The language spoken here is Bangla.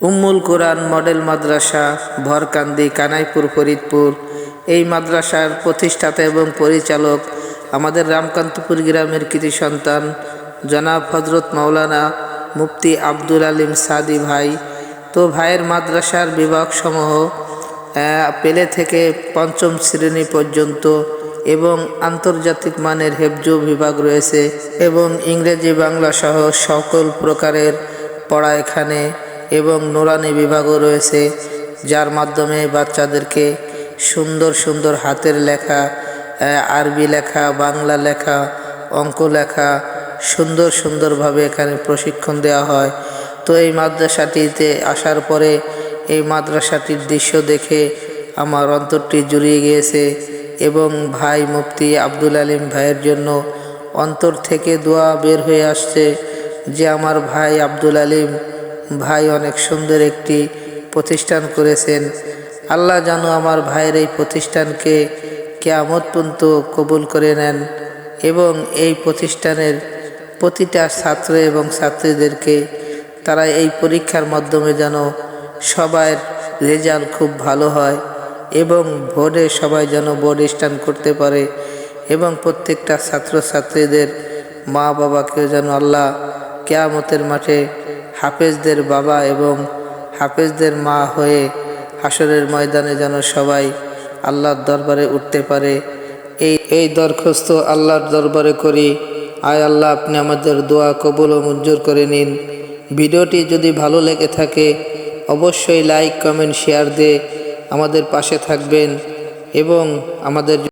উম্মুল কোরআন, মডেল মাদ্রাসা, ভরকান্দি, কানাইপুর, ফরিদপুর। এই মাদ্রাসার প্রতিষ্ঠাতা এবং পরিচালক আমাদের রামকান্তপুর গ্রামের কৃতি সন্তান, জনাব হজরত মাওলানা মুফতি আব্দুল আলিম সাদি ভাই। তো ভাইয়ের মাদ্রাসার বিভাগসমূহ পেলে থেকে পঞ্চম শ্রেণি পর্যন্ত এবং আন্তর্জাতিক মানের হেফজু বিভাগ রয়েছে এবং ইংরেজি বাংলা সহ সকল প্রকারের পড়া এখানে এবং নোরানি বিভাগও রয়েছে, যার মাধ্যমে বাচ্চাদেরকে সুন্দর সুন্দর হাতের লেখা আরবি লেখা, বাংলা লেখা, অঙ্ক লেখা সুন্দর সুন্দরভাবে এখানে প্রশিক্ষণ দেওয়া হয়। তো এই মাদ্রাসাটিতে আসার পরে এই মাদ্রাসাটির দৃশ্য দেখে আমার অন্তরটি জুড়িয়ে গিয়েছে এবং ভাই মুফতি আব্দুল আলিম ভাইয়ের জন্য অন্তর থেকে দোয়া বের হয়ে আসছে যে আমার ভাই আব্দুল আলিম ভাই অনেক সুন্দর একটি প্রতিষ্ঠান করেছেন। আল্লাহ জানো আমার ভাইয়ের এই প্রতিষ্ঠানকে কেয়ামত পর্যন্ত কবুল করে নেন এবং এই প্রতিষ্ঠানের প্রতিটা ছাত্র এবং ছাত্রীদেরকে তারা এই পরীক্ষার মাধ্যমে যেন সবার রেজাল্ট খুব ভালো হয় এবং বোর্ডে সবাই যেন বোর্ড স্ট্যান্ড করতে পারে এবং প্রত্যেকটা ছাত্রছাত্রীদের মা বাবাকেও যেন আল্লাহ কেয়ামতের মাঠে হাফেজদের বাবা এবং হাফেজদের মা হয়ে হাসরের ময়দানে যেন সবাই আল্লাহর দরবারে উঠতে পারে। এই এই দরখাস্ত আল্লাহর দরবারে করি। আয় আল্লাহ, আপনি আমাদের দোয়া কবুল ও মঞ্জুর করে নিন। ভিডিওটি যদি ভালো লেগে থাকে, অবশ্যই লাইক, কমেন্ট, শেয়ার দিয়ে আমাদের পাশে থাকবেন এবং আমাদের